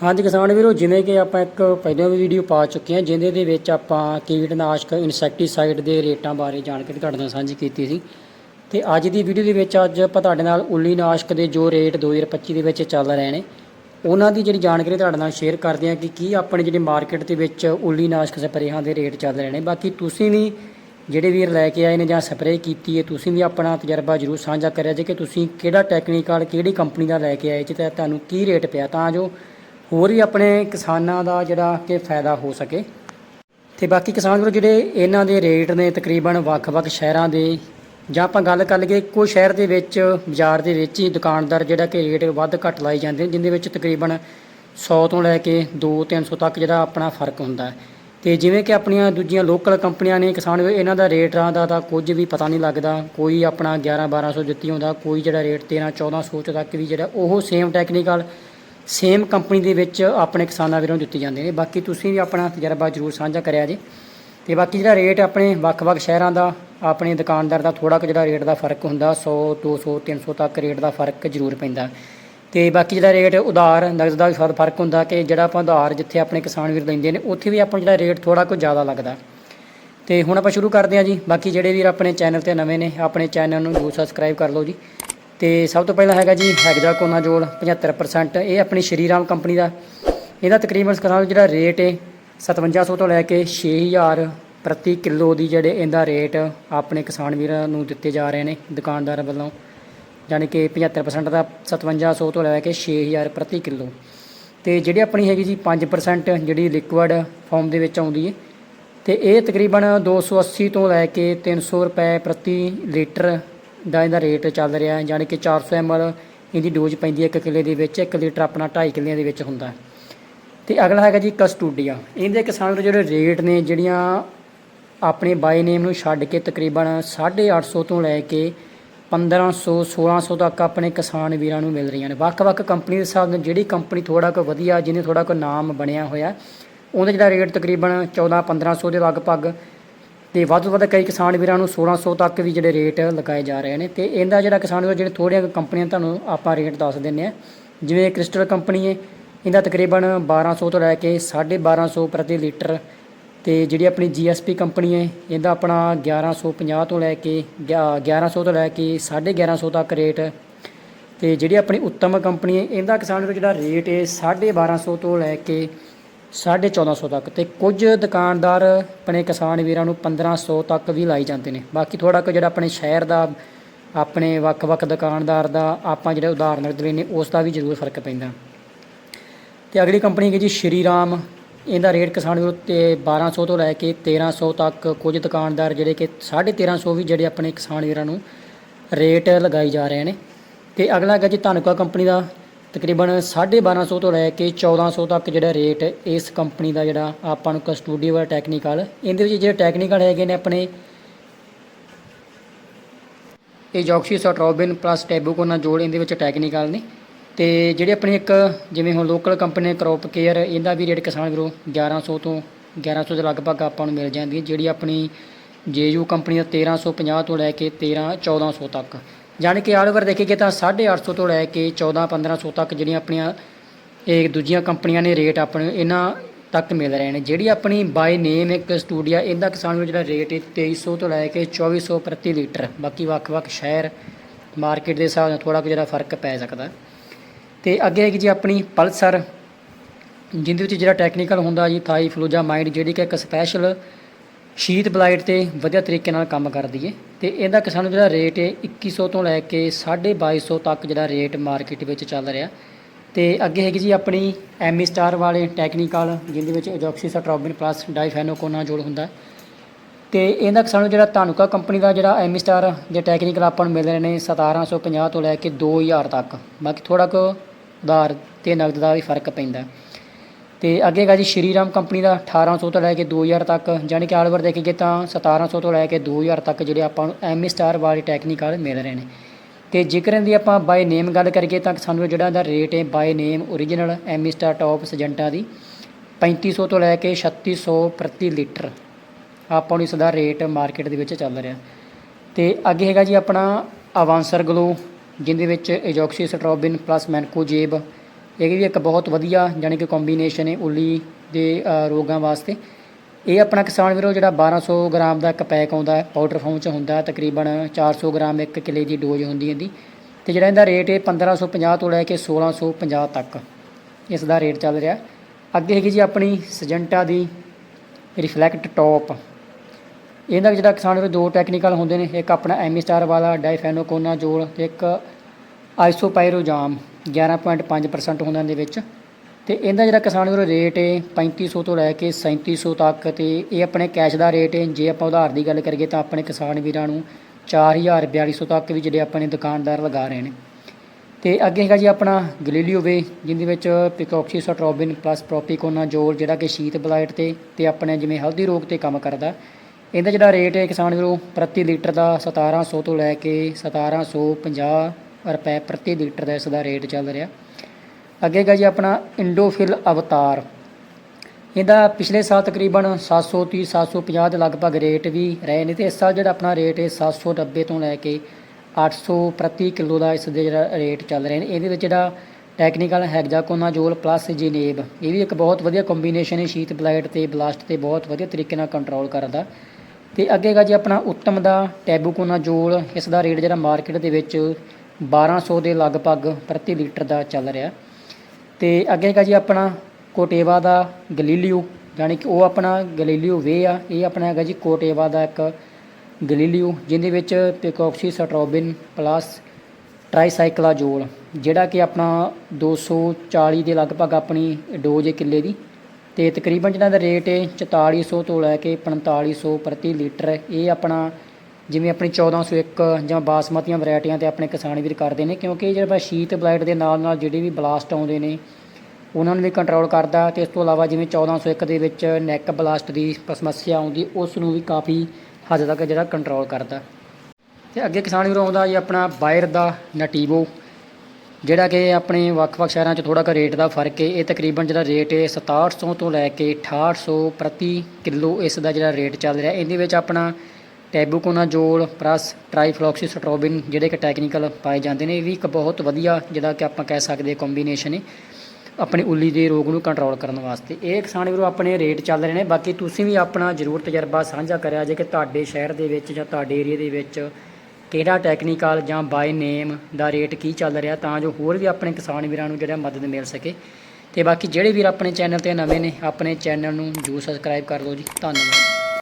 ਹਾਂਜੀ ਕਿਸਾਨ ਵੀਰੋ, ਜਿਵੇਂ ਕਿ ਆਪਾਂ ਇੱਕ ਪਹਿਲਾਂ ਵੀ ਵੀਡੀਓ ਪਾ ਚੁੱਕੇ ਹਾਂ, ਜਿਹਦੇ ਦੇ ਵਿੱਚ ਆਪਾਂ ਕੀਟਨਾਸ਼ਕ, ਇਨਸੈਕਟੀਸਾਈਡ ਦੇ ਰੇਟਾਂ ਬਾਰੇ ਜਾਣਕਾਰੀ ਤੁਹਾਡੇ ਨਾਲ ਸਾਂਝੀ ਕੀਤੀ ਸੀ। ਤੇ ਅੱਜ ਦੀ ਵੀਡੀਓ ਦੇ ਵਿੱਚ ਅੱਜ ਆਪਾਂ ਤੁਹਾਡੇ ਨਾਲ ਉੱਲੀਨਾਸ਼ਕ ਦੇ ਜੋ ਰੇਟ 2025 ਦੇ ਵਿੱਚ ਚੱਲ ਰਹੇ ਨੇ, ਉਹਨਾਂ ਦੀ ਜਿਹੜੀ ਜਾਣਕਾਰੀ ਤੁਹਾਡੇ ਨਾਲ ਸ਼ੇਅਰ ਕਰਦੇ ਹਾਂ ਕਿ ਕੀ ਆਪਣੇ ਜਿਹੜੇ ਮਾਰਕੀਟ ਦੇ ਵਿੱਚ ਉੱਲੀਨਾਸ਼ਕ ਸਪਰੇਹਾਂ ਦੇ ਰੇਟ ਚੱਲ ਰਹੇ ਨੇ। ਬਾਕੀ ਤੁਸੀਂ ਵੀ ਜਿਹੜੇ ਵੀਰ ਲੈ ਕੇ ਆਏ ਨੇ ਜਾਂ ਸਪਰੇਅ ਕੀਤੀ ਹੈ, ਤੁਸੀਂ ਵੀ ਆਪਣਾ ਤਜਰਬਾ ਜਰੂਰ ਸਾਂਝਾ ਕਰਿਆ ਜੇ ਕਿ ਤੁਸੀਂ ਕਿਹੜਾ ਟੈਕਨੀਕਲ ਕਿਹੜੀ ਕੰਪਨੀ ਦਾ ਲੈ ਕੇ ਆਏ ਜੇ ਤਾਂ ਤੁਹਾਨੂੰ ਕੀ ਰੇਟ ਪਿਆ, ਤਾਂ ਜੋ ਹੋਰ ਵੀ ਆਪਣੇ ਕਿਸਾਨਾਂ ਦਾ ਜਿਹੜਾ ਕਿ ਫਾਇਦਾ ਹੋ ਸਕੇ। ਤੇ ਬਾਕੀ ਕਿਸਾਨ ਵੀਰੋ, ਜਿਹੜੇ ਇਹਨਾਂ ਦੇ ਰੇਟ ਨੇ ਤਕਰੀਬਨ ਵੱਖ-ਵੱਖ ਸ਼ਹਿਰਾਂ ਦੇ, ਜਾਂ ਆਪਾਂ ਗੱਲ ਕਰ ਲਈਏ ਕੋਈ ਸ਼ਹਿਰ ਦੇ ਵਿੱਚ, ਬਾਜ਼ਾਰ ਦੇ ਵਿੱਚ ਹੀ ਦੁਕਾਨਦਾਰ ਜਿਹੜਾ ਕਿ ਰੇਟ ਵੱਧ ਘੱਟ ਲਾਈ ਜਾਂਦੇ ਨੇ, ਜਿੰਦੇ ਵਿੱਚ ਤਕਰੀਬਨ 100 ਤੋਂ ਲੈ ਕੇ 2-300 ਤੱਕ ਜਿਹੜਾ ਆਪਣਾ ਫ਼ਰਕ ਹੁੰਦਾ ਹੈ। ਤੇ ਜਿਵੇਂ ਕਿ ਆਪਣੀਆਂ ਦੂਜੀਆਂ ਲੋਕਲ ਕੰਪਨੀਆਂ ਨੇ ਕਿਸਾਨ ਇਹਨਾਂ ਦਾ ਰੇਟਾਂ ਦਾ ਤਾਂ ਕੁਝ ਵੀ ਪਤਾ ਨਹੀਂ ਲੱਗਦਾ, ਕੋਈ ਆਪਣਾ 11-1200 ਦਿੱਤੀ ਹੁੰਦਾ ਕੋਈ ਜਿਹੜਾ ਰੇਟ 13-1400 ਤੱਕ ਵੀ ਜਿਹੜਾ, ਉਹ ਸੇਮ ਟੈਕਨੀਕਲ ਸੇਮ ਕੰਪਨੀ ਦੇ ਵਿੱਚ ਆਪਣੇ ਕਿਸਾਨਾਂ ਵੀਰੋਂ ਦਿੱਤੇ ਜਾਂਦੇ ਨੇ। ਬਾਕੀ ਤੁਸੀਂ ਵੀ ਆਪਣਾ ਤਜਰਬਾ ਜ਼ਰੂਰ ਸਾਂਝਾ ਕਰਿਆ ਜੇ। ਤੇ ਬਾਕੀ ਜਿਹੜਾ ਰੇਟ ਆਪਣੇ ਵੱਖ-ਵੱਖ ਸ਼ਹਿਰਾਂ ਦਾ, ਆਪਣੇ ਦੁਕਾਨਦਾਰ ਦਾ ਥੋੜਾ ਕੁ ਜਿਹੜਾ ਰੇਟ ਦਾ ਫ਼ਰਕ ਹੁੰਦਾ 100 200 300 ਤੱਕ ਰੇਟ ਦਾ ਫ਼ਰਕ ਜ਼ਰੂਰ ਪੈਂਦਾ। ਤੇ ਬਾਕੀ ਜਿਹੜਾ ਰੇਟ ਉਧਾਰ, ਨਗਦ ਦਾ ਵੀ ਫ਼ਰਕ ਹੁੰਦਾ ਕਿ ਜਿਹੜਾ ਆਪਾਂ ਉਧਾਰ ਜਿੱਥੇ ਆਪਣੇ ਕਿਸਾਨ ਵੀਰ ਲੈਂਦੇ ਨੇ, ਉੱਥੇ ਵੀ ਆਪਾਂ ਜਿਹੜਾ ਰੇਟ ਥੋੜਾ ਕੁ ਜ਼ਿਆਦਾ ਲੱਗਦਾ। ਤੇ ਹੁਣ ਆਪਾਂ ਸ਼ੁਰੂ ਕਰਦੇ ਹਾਂ ਜੀ। ਬਾਕੀ ਜਿਹੜੇ ਵੀਰ ਆਪਣੇ ਚੈਨਲ ਤੇ ਨਵੇਂ ਨੇ, ਆਪਣੇ ਚੈਨਲ ਨੂੰ ਜ਼ਰੂਰ ਸਬਸਕ੍ਰਾਈਬ ਕਰ ਲਓ ਜੀ। ਤੇ ਸਭ ਤੋਂ ਪਹਿਲਾਂ ਹੈਗਾ ਜੀ ਹੈਗਜਾ ਕੋਨਾ ਜੋਲ 75% ਇਹ ਆਪਣੀ ਸ਼੍ਰੀਰਾਮ ਕੰਪਨੀ ਦਾ। ਇਹਦਾ ਤਕਰੀਬਨ ਕਿਸਾਨ ਜਿਹੜਾ ਰੇਟ ਹੈ 5700 ਤੋਂ ਲੈ ਕੇ 6000 ਪ੍ਰਤੀ ਕਿਲੋ ਦੀ ਜਿਹੜੇ ਇਹਦਾ ਰੇਟ ਆਪਣੇ ਕਿਸਾਨ ਵੀਰਾਂ ਨੂੰ ਦਿੱਤੇ ਜਾ ਰਹੇ ਨੇ ਦੁਕਾਨਦਾਰ ਵੱਲੋਂ। ਯਾਨੀ ਕਿ 75% ਦਾ 5700 ਤੋਂ ਲੈ ਕੇ 6000 ਪ੍ਰਤੀ ਕਿਲੋ। ਤੇ ਜਿਹੜੀ ਆਪਣੀ ਹੈਗੀ ਜੀ 5% ਜਿਹੜੀ ਲਿਕੁਇਡ ਫਾਰਮ ਦੇ ਵਿੱਚ ਆਉਂਦੀ ਹੈ ਤੇ ਇਹ ਤਕਰੀਬਨ 280 ਤੋਂ ਲੈ ਕੇ 300 ਰੁਪਏ ਪ੍ਰਤੀ ਲੀਟਰ ਦਾ ਇਹਦਾ ਰੇਟ ਚੱਲ ਰਿਹਾ ਹੈ, ਯਾਨੀ ਕਿ 400 ml ਇਹਦੀ ਡੋਜ਼ ਪੈਂਦੀ ਹੈ 1 ਕਿੱਲੇ ਦੇ ਵਿੱਚ 1 ਲੀਟਰ ਆਪਣਾ 2.5 ਕਿੱਲਿਆਂ ਦੇ ਵਿੱਚ ਹੁੰਦਾ ਹੈ। ਤੇ ਅਗਲਾ ਹੈਗਾ ਜੀ ਕਸਟੂਡੀਆ ਇਹਦੇ ਕਿਸਾਨ ਦੇ ਜਿਹੜੇ ਰੇਟ ਨੇ, ਜਿਹੜੀਆਂ ਆਪਣੇ ਬਾਈ ਨੇਮ ਨੂੰ ਛੱਡ ਕੇ ਤਕਰੀਬਨ 850 ਤੋਂ ਲੈ ਕੇ 1500 1600 ਤੱਕ ਆਪਣੇ ਕਿਸਾਨ ਵੀਰਾਂ ਨੂੰ ਮਿਲ ਰਹੀਆਂ ਨੇ ਵੱਖ-ਵੱਖ ਕੰਪਨੀ ਦੇ ਹਿਸਾਬ ਨਾਲ ਜਿਹੜੀ ਕੰਪਨੀ ਥੋੜਾ ਕੁ ਵਧੀਆ, ਜਿਹਨੇ ਥੋੜਾ ਕੁ ਨਾਮ ਬਣਿਆ ਹੋਇਆ, ਉਹਦਾ ਜਿਹੜਾ ਰੇਟ ਤਕਰੀਬਨ 14 1500 ਦੇ ਲਗਭਗ ਤੇ ਵੱਧ ਤੋਂ ਵੱਧ ਕਈ ਕਿਸਾਨ ਵੀਰਾਂ ਨੂੰ 1600 ਤੱਕ ਵੀ ਜਿਹੜੇ ਰੇਟ ਲਗਾਏ ਜਾ ਰਹੇ ਨੇ ਤੇ ਇਹਦਾ ਜਿਹੜਾ ਕਿਸਾਨ ਵੀਰ, ਜਿਹੜੇ ਥੋੜ੍ਹੀਆਂ ਕੰਪਨੀਆਂ ਤੁਹਾਨੂੰ ਆਪਾਂ ਰੇਟ ਦੱਸ ਦਿੰਨੇ ਆ ਜਿਵੇਂ ਕ੍ਰਿਸਟਲ ਕੰਪਨੀ ਹੈ, ਇਹਦਾ ਤਕਰੀਬਨ 1200 ਤੋਂ ਲੈ ਕੇ 1250 ਪ੍ਰਤੀ ਲੀਟਰ ਤੇ ਜਿਹੜੀ ਆਪਣੀ ਜੀਐਸਪੀ ਕੰਪਨੀ ਹੈ, ਇਹਦਾ ਆਪਣਾ 1150 ਤੋਂ ਲੈ ਕੇ ਗਿਆ- 1100 ਤੋਂ ਲੈ ਕੇ 1150 ਤੱਕ ਰੇਟ। ਤੇ ਜਿਹੜੀ ਆਪਣੀ ਉੱਤਮ ਕੰਪਨੀ ਹੈ, ਇਹਦਾ ਕਿਸਾਨ ਵੀਰ ਜਿਹੜਾ ਰੇਟ ਹੈ 1250 ਤੋਂ ਲੈ ਕੇ 1450 ਤੱਕ ਤੇ ਕੁਝ ਦੁਕਾਨਦਾਰ ਆਪਣੇ ਕਿਸਾਨ ਵੀਰਾਂ ਨੂੰ 1500 ਤੱਕ ਵੀ ਲਾਈ ਜਾਂਦੇ ਨੇ। ਬਾਕੀ ਥੋੜਾ ਕੁ ਜਿਹੜਾ ਆਪਣੇ ਸ਼ਹਿਰ ਦਾ, ਆਪਣੇ ਵੱਖ-ਵੱਖ ਦੁਕਾਨਦਾਰ ਦਾ ਆਪਾਂ ਜਿਹੜੇ ਉਦਾਹਰਨ ਨਗਦ ਨੇ, ਉਸ ਦਾ ਵੀ ਜ਼ਰੂਰ ਫ਼ਰਕ ਪੈਂਦਾ। ਤੇ ਅਗਲੀ ਕੰਪਨੀ ਹੈਗੀ ਜੀ ਸ਼੍ਰੀ ਰਾਮ ਇਹਦਾ ਰੇਟ ਕਿਸਾਨ ਵੀਰੋ ਤੇ 1200 ਤੋਂ ਲੈ ਕੇ 1300 ਤੱਕ ਕੁਝ ਦੁਕਾਨਦਾਰ ਜਿਹੜੇ ਕਿ 1350 ਵੀ ਜਿਹੜੇ ਆਪਣੇ ਕਿਸਾਨ ਵੀਰਾਂ ਨੂੰ ਰੇਟ ਲਗਾਈ ਜਾ ਰਹੇ ਨੇ। ਤੇ ਅਗਲਾ ਹੈਗਾ ਜੀ ਧਨਕਾ ਕੰਪਨੀ ਦਾ। ਤਕਰੀਬਨ 1250 ਤੋਂ ਲੈ ਕੇ 1400 ਤੱਕ ਜਿਹੜਾ ਰੇਟ ਇਸ ਕੰਪਨੀ ਦਾ ਜਿਹੜਾ ਆਪਾਂ ਨੂੰ ਕਸਟੋਡੀਅਲ ਟੈਕਨੀਕਲ ਇਹਦੇ ਵਿੱਚ ਜਿਹੜੇ ਟੈਕਨੀਕਲ ਹੈਗੇ ਨੇ ਆਪਣੇ, ਇਹ ਜੌਕਸੀ ਸਟਰੋਬਿਨ ਪਲੱਸ ਟੈਬੂਕੋਨਾ ਜੋੜ ਇਹਦੇ ਵਿੱਚ ਟੈਕਨੀਕਲ ਨੇ। ਤੇ ਜਿਹੜੇ ਆਪਣੀ ਇੱਕ ਜਿਵੇਂ ਹੁਣ ਲੋਕਲ ਕੰਪਨੀ ਕ੍ਰੌਪ ਕੇਅਰ ਇਹਦਾ ਵੀ ਰੇਟ ਕਿਸਾਨ ਵੀਰੋ 1100 ਤੋਂ 1100 ਦੇ ਲਗਭਗ ਆਪਾਂ ਨੂੰ ਮਿਲ ਜਾਂਦੀ ਹੈ, ਜਿਹੜੀ ਆਪਣੀ ਜੇਯੂ ਕੰਪਨੀ ਦਾ 1350 ਤੋਂ ਲੈ ਕੇ 13 1400 ਤੱਕ। ਜਾਣੀ ਕਿ ਆਲ ਓਵਰ ਦੇਖੀਏ ਤਾਂ 850 ਤੋਂ ਲੈ ਕੇ 14 1500 ਤੱਕ ਜਿਹੜੀਆਂ ਆਪਣੀਆਂ ਇਹ ਦੂਜੀਆਂ ਕੰਪਨੀਆਂ ਨੇ ਰੇਟ ਆਪਣੇ ਇਹਨਾਂ ਤੱਕ ਮਿਲ ਰਹੇ ਨੇ। ਜਿਹੜੀ ਆਪਣੀ ਬਾਈ ਨੇਮ ਇੱਕ ਸਟੂਡੀਆ ਇਹਦਾ ਕਿਸਾਨ ਨੂੰ ਜਿਹੜਾ ਰੇਟ ਹੈ 2300 ਤੋਂ ਲੈ ਕੇ 2400 ਪ੍ਰਤੀ ਲੀਟਰ। ਬਾਕੀ ਵੱਖ-ਵੱਖ ਸ਼ਹਿਰ ਮਾਰਕੀਟ ਦੇ ਹਿਸਾਬ ਨਾਲ ਥੋੜਾ ਕੁ ਜਿਹੜਾ ਫ਼ਰਕ ਪੈ ਸਕਦਾ। ਤੇ ਅੱਗੇ ਹੈਗੀ ਜੀ ਆਪਣੀ ਪਲਸਰ, ਜਿੰਦੇ ਵਿੱਚ ਜਿਹੜਾ ਟੈਕਨੀਕਲ ਹੁੰਦਾ ਜੀ ਥਾਈ ਫਲੂਜਾ ਮਾਈਂਡ ਜਿਹੜੀ ਕਿ ਇੱਕ ਸਪੈਸ਼ਲ ਸ਼ੀਤ ਬਲਾਈਟ ਤੇ ਵਧੀਆ ਤਰੀਕੇ ਨਾਲ ਕੰਮ ਕਰਦੀ ਹੈ ਤੇ ਇਹਦਾ ਕਿਸਾਨ ਨੂੰ ਜਿਹੜਾ ਰੇਟ ਹੈ 2100 ਤੋਂ ਲੈ ਕੇ 2250 ਤੱਕ ਜਿਹੜਾ ਰੇਟ ਮਾਰਕੀਟ ਵਿੱਚ ਚੱਲ ਰਿਹਾ। ਤੇ ਅੱਗੇ ਹੈਗੀ ਜੀ ਆਪਣੀ ਐਮੀ ਸਟਾਰ ਵਾਲੇ ਟੈਕਨੀਕਲ, ਜਿਹਦੇ ਵਿੱਚ ਅਜੋਕਸੀ ਸਟਰੋਬਿਨ ਪਲੱਸ ਡਾਈਫੈਨੋਕੋਨਾ ਜੋੜ ਹੁੰਦਾ। ਤੇ ਇਹਦਾ ਕਿਸਾਨ ਸਾਨੂੰ ਜਿਹੜਾ ਧਾਨੂਕਾ ਕੰਪਨੀ ਦਾ ਜਿਹੜਾ ਐਮੀ ਸਟਾਰ ਦੇ ਟੈਕਨੀਕਲ ਆਪਾਂ ਨੂੰ ਮਿਲ ਰਹੇ ਨੇ 1750 ਤੋਂ ਲੈ ਕੇ 2000 ਤੱਕ। ਬਾਕੀ ਥੋੜਾ ਕੁ ਉਧਾਰ ਤੇ ਨਗਦ ਦਾ ਵੀ ਫ਼ਰਕ ਪੈਂਦਾ। ਤੇ ਅੱਗੇ ਹੈਗਾ ਜੀ ਸ਼੍ਰੀਰਾਮ ਕੰਪਨੀ ਦਾ 1800 ਤੋਂ ਲੈ ਕੇ 2000 ਤੱਕ ਯਾਨੀ ਕਿ ਆਲਵਰ ਦੇਖੀਏ ਤਾਂ 1700 ਤੋਂ ਲੈ ਕੇ 2000 ਤੱਕ ਜਿਹੜੇ ਆਪਾਂ ਨੂੰ ਐਮੀ ਸਟਾਰ ਵਾਲੇ ਟੈਕਨੀਕਲ ਮਿਲ ਰਹੇ ਨੇ। ਤੇ ਜੇਕਰ ਇਹਦੀ ਆਪਾਂ ਬਾਈ ਨੇਮ ਗੱਲ ਕਰੀਏ ਤਾਂ ਸਾਨੂੰ ਜਿਹੜਾ ਇਹਦਾ ਰੇਟ ਹੈ by name origignal Amistar top Syngenta ਦੀ 3500 ਤੋਂ ਲੈ ਕੇ 3600 ਪ੍ਰਤੀ ਲੀਟਰ ਆਪਾਂ ਨੂੰ ਇਸ ਦਾ ਰੇਟ ਮਾਰਕੀਟ ਦੇ ਵਿੱਚ ਚੱਲ ਰਿਹਾ। ਤੇ ਅੱਗੇ ਹੈਗਾ ਜੀ ਆਪਣਾ ਅਵਾਂਸਰ ਗਲੋ ਜਿਹਦੇ ਵਿੱਚ ਐਜੋਕਸੀ ਸਟ੍ਰੋਬਿਨ ਪਲੱਸ ਮੈਨਕੋ ਜੇਬ ਇਹ ਵੀ ਇੱਕ ਬਹੁਤ ਵਧੀਆ ਯਾਨੀ ਕਿ ਕੰਬੀਨੇਸ਼ਨ ਹੈ ਉੱਲੀ ਦੇ ਰੋਗਾਂ ਵਾਸਤੇ। ਇਹ ਆਪਣਾ ਕਿਸਾਨ ਵੀਰੋ ਜਿਹੜਾ 1200 ਗ੍ਰਾਮ ਦਾ ਇੱਕ ਪੈਕ ਆਉਂਦਾ ਹੈ ਪਾਊਡਰ ਫਾਰਮ ਚ ਹੁੰਦਾ ਹੈ, ਤਕਰੀਬਨ 400 ਗ੍ਰਾਮ ਇੱਕ ਕਿਲੇ ਦੀ ਡੋਜ਼ ਹੁੰਦੀ ਹੈ ਇਹਦੀ। ਤੇ ਜਿਹੜਾ ਇਹਦਾ ਰੇਟ ਹੈ 1550 ਤੋਂ ਲੈ ਕੇ 1650 ਤੱਕ ਇਸ ਦਾ ਰੇਟ ਚੱਲ ਰਿਹਾ। ਅੱਗੇ ਹੈਗੀ ਜੀ ਆਪਣੀ ਸਜੰਟਾ ਦੀ ਰਿਫਲੈਕਟ ਟੌਪ ਇਹਦਾ ਜਿਹੜਾ ਕਿਸਾਨ ਵੀਰੋ ਦੋ ਟੈਕਨੀਕਲ ਹੁੰਦੇ ਨੇ ਇੱਕ ਆਪਣਾ ਐਮੀ ਸਟਾਰ ਵਾਲਾ ਡਾਈਫੈਨੋਕੋਨਾਜ਼ੋਲ ਤੇ ਇੱਕ ਆਈਸੋਪਾਇਰੋਜਾਮ 11.5% ਹੁੰਦਾ ਇਹਦੇ ਵਿੱਚ। ਤੇ ਇਹਦਾ ਜਿਹੜਾ ਕਿਸਾਨ ਵੀਰੋ ਰੇਟ ਹੈ 3500 ਤੋਂ ਲੈ ਕੇ 3700 ਤੱਕ ਤੇ ਇਹ ਆਪਣੇ ਕੈਸ਼ ਦਾ ਰੇਟ ਹੈ ਜੇ ਆਪਾਂ ਉਧਾਰ ਦੀ ਗੱਲ ਕਰੀਏ ਤਾਂ ਆਪਣੇ ਕਿਸਾਨ ਵੀਰਾਂ ਨੂੰ 4000 4200 ਤੱਕ ਵੀ ਜਿਹੜੇ ਆਪਣੇ ਦੁਕਾਨਦਾਰ ਲਗਾ ਰਹੇ ਨੇ। ਤੇ ਅੱਗੇ ਹੈਗਾ ਜੀ ਆਪਣਾ ਗਲੀਲੀਓ ਵੇ ਜਿਹਦੇ ਵਿੱਚ ਪਿਕੋਕਸੀ ਸਟ੍ਰੋਬਿਨ ਪਲੱਸ ਪ੍ਰੋਪੀਕੋਨਾ ਜੋਲ ਜਿਹੜਾ ਕਿ ਸ਼ੀਤ ਬਲਾਈਟ ਤੇ ਤੇ ਆਪਣੇ ਜਿਵੇਂ ਹਲਦੀ ਰੋਗ ਤੇ ਕੰਮ ਕਰਦਾ। ਇਹਦਾ ਜਿਹੜਾ ਰੇਟ ਹੈ ਕਿਸਾਨ ਵੀਰੋ, ਪ੍ਰਤੀ ਲੀਟਰ ਦਾ 1700 ਤੋਂ ਲੈ ਕੇ 1750 ਰੁਪਏ ਪ੍ਰਤੀ ਲੀਟਰ ਦਾ ਇਸ ਦਾ ਰੇਟ ਚੱਲ ਰਿਹਾ। ਅੱਗੇ ਹੈਗਾ ਜੀ ਆਪਣਾ ਇੰਡੋਫਿਲ ਅਵਤਾਰ। ਇਹਦਾ ਪਿਛਲੇ ਸਾਲ ਤਕਰੀਬਨ 730 750 ਦੇ ਲਗਭਗ ਰੇਟ ਵੀ ਰਹੇ ਨੇ ਤੇ ਇਸ ਸਾਲ ਜਿਹੜਾ ਆਪਣਾ ਰੇਟ ਹੈ 790 ਤੋਂ ਲੈ ਕੇ 800 ਪ੍ਰਤੀ ਕਿਲੋ ਦਾ ਇਸ ਦੇ ਜਿਹੜਾ ਰੇਟ ਚੱਲ ਰਹੇ ਨੇ। ਇਹਦੇ ਵਿੱਚ ਜਿਹੜਾ ਟੈਕਨੀਕਲ ਹੈਗਜ਼ਾਕੋਨਾਜ਼ੋਲ ਪਲੱਸ ਜੀਨੇਬ, ਇਹ ਵੀ ਇੱਕ ਬਹੁਤ ਵਧੀਆ ਕੰਬੀਨੇਸ਼ਨ ਹੈ। ਸ਼ੀਤ ਬਲਾਈਟ ਤੇ ਬਲਾਸਟ ਤੇ ਬਹੁਤ ਵਧੀਆ ਤਰੀਕੇ ਨਾਲ ਕੰਟਰੋਲ ਕਰਦਾ ਤੇ ਅੱਗੇ ਹੈਗਾ ਜੀ ਆਪਣਾ ਉੱਤਮ ਦਾ ਟੈਬੂਕੋਨਾਜ਼ੋਲ ਇਸ ਦਾ ਰੇਟ ਜਿਹੜਾ ਮਾਰਕੀਟ ਦੇ ਵਿੱਚ 1200 ਦੇ ਲਗਭਗ ਪ੍ਰਤੀ ਲੀਟਰ ਦਾ ਚੱਲ ਰਿਹਾ। ਤੇ ਅੱਗੇ ਹੈਗਾ ਜੀ ਆਪਣਾ ਕੋਟੇਵਾ ਦਾ ਗਲੀਲੀਓ, ਯਾਨੀ ਕਿ ਉਹ ਆਪਣਾ ਗਲੀਲੀਓ ਵੇ ਆ। ਇਹ ਆਪਣਾ ਹੈਗਾ ਜੀ ਕੋਟੇਵਾ ਦਾ ਇੱਕ ਗਲੀਲੀਓ, ਜਿਹਦੇ ਵਿੱਚ ਪਿਕੋਕਸੀ ਸਟ੍ਰੋਬਿਨ ਪਲੱਸ ਟ੍ਰਾਈਸਾਈਕਲਾਜੋਲ ਜਿਹੜਾ ਕਿ ਆਪਣਾ 240 ਦੇ ਲਗਭਗ ਆਪਣੀ ਡੋਜ਼ ਹੈ ਕਿੱਲੇ ਦੀ। ਤੇ ਤਕਰੀਬਨ ਜਿਹਨਾਂ ਦਾ ਰੇਟ ਹੈ 4400 ਤੋਂ ਲੈ ਕੇ 4500 ਪ੍ਰਤੀ ਲੀਟਰ। ਇਹ ਆਪਣਾ ਜਿਵੇਂ ਆਪਣੀ 1401 ਜਾਂ ਬਾਸਮਤੀਆਂ ਵੈਰਾਈਟੀਆਂ ਤੇ ਆਪਣੇ ਕਿਸਾਨ ਵੀਰ ਕਰਦੇ ਨੇ, ਕਿਉਂਕਿ ਜਿਹੜਾ ਸ਼ੀਤ ਬਲਾਈਟ ਦੇ ਨਾਲ ਨਾਲ ਜਿਹੜੇ ਵੀ ਬਲਾਸਟ ਆਉਂਦੇ ਨੇ, ਉਹਨਾਂ ਨੂੰ ਵੀ ਕੰਟਰੋਲ ਕਰਦਾ ਤੇ ਇਸ ਤੋਂ ਇਲਾਵਾ ਜਿਵੇਂ 1401 ਦੇ ਵਿੱਚ ਨੈਕ ਬਲਾਸਟ ਦੀ ਸਮੱਸਿਆ ਆਉਂਦੀ, ਉਸ ਨੂੰ ਵੀ ਕਾਫੀ ਹੱਦ ਤੱਕ ਜਿਹੜਾ ਕੰਟਰੋਲ ਕਰਦਾ। ਤੇ ਅੱਗੇ ਕਿਸਾਨ ਵੀਰ ਆਉਂਦਾ ਜੀ ਆਪਣਾ ਬਾਇਰ ਦਾ ਨਟੀਵੋ ਜਿਹੜਾ ਕਿ ਆਪਣੇ ਵੱਖ-ਵੱਖ ਸ਼ਹਿਰਾਂ 'ਚ ਥੋੜਾ ਕੁ ਰੇਟ ਦਾ ਫ਼ਰਕ ਹੈ ਇਹ ਤਕਰੀਬਨ ਜਿਹੜਾ ਰੇਟ ਹੈ 6700 ਤੋਂ ਲੈ ਕੇ 6800 ਪ੍ਰਤੀ ਕਿਲੋ ਇਸ ਦਾ ਜਿਹੜਾ ਰੇਟ ਚੱਲ ਰਿਹਾ। ਇਹਦੇ ਵਿੱਚ ਆਪਣਾ ਟੈਬੂਕੋਨਾਜ਼ੋਲ ਪਲੱਸ ਟ੍ਰਾਈਫਲੋਕਸੀਸਟ੍ਰੋਬਿਨ ਜਿਹੜੇ ਕਿ ਟੈਕਨੀਕਲ ਪਾਏ ਜਾਂਦੇ ਨੇ, ਇਹ ਵੀ ਇੱਕ ਬਹੁਤ ਵਧੀਆ ਜਿਹੜਾ ਕਿ ਆਪਾਂ ਕਹਿ ਸਕਦੇ ਕੰਬੀਨੇਸ਼ਨ ਹੈ ਆਪਣੀ ਉੱਲੀ ਦੇ ਰੋਗ ਨੂੰ ਕੰਟਰੋਲ ਕਰਨ ਵਾਸਤੇ। ਇਹ ਕਿਸਾਨ ਵੀਰੋ ਆਪਣੇ ਰੇਟ ਚੱਲ ਰਹੇ ਨੇ, ਬਾਕੀ ਤੁਸੀਂ ਵੀ ਆਪਣਾ ਜ਼ਰੂਰ ਤਜਰਬਾ ਸਾਂਝਾ ਕਰਿਆ ਜੇ ਕਿ ਤੁਹਾਡੇ ਸ਼ਹਿਰ ਦੇ ਵਿੱਚ ਜਾਂ ਤੁਹਾਡੇ ਏਰੀਆ ਦੇ ਵਿੱਚ ਕਿਹੜਾ ਟੈਕਨੀਕਲ ਜਾਂ ਬਾਈ ਨੇਮ ਦਾ ਰੇਟ ਕੀ ਚੱਲ ਰਿਹਾ, ਤਾਂ ਜੋ ਹੋਰ ਵੀ ਆਪਣੇ ਕਿਸਾਨ ਵੀਰਾਂ ਨੂੰ ਜਿਹੜਾ ਮਦਦ ਮਿਲ ਸਕੇ। ਤੇ ਬਾਕੀ ਜਿਹੜੇ ਵੀਰ ਆਪਣੇ ਚੈਨਲ ਤੇ ਨਵੇਂ ਨੇ, ਆਪਣੇ ਚੈਨਲ ਨੂੰ ਜਰੂਰ ਸਬਸਕ੍ਰਾਈਬ ਕਰ ਲਓ ਜੀ। ਧੰਨਵਾਦ।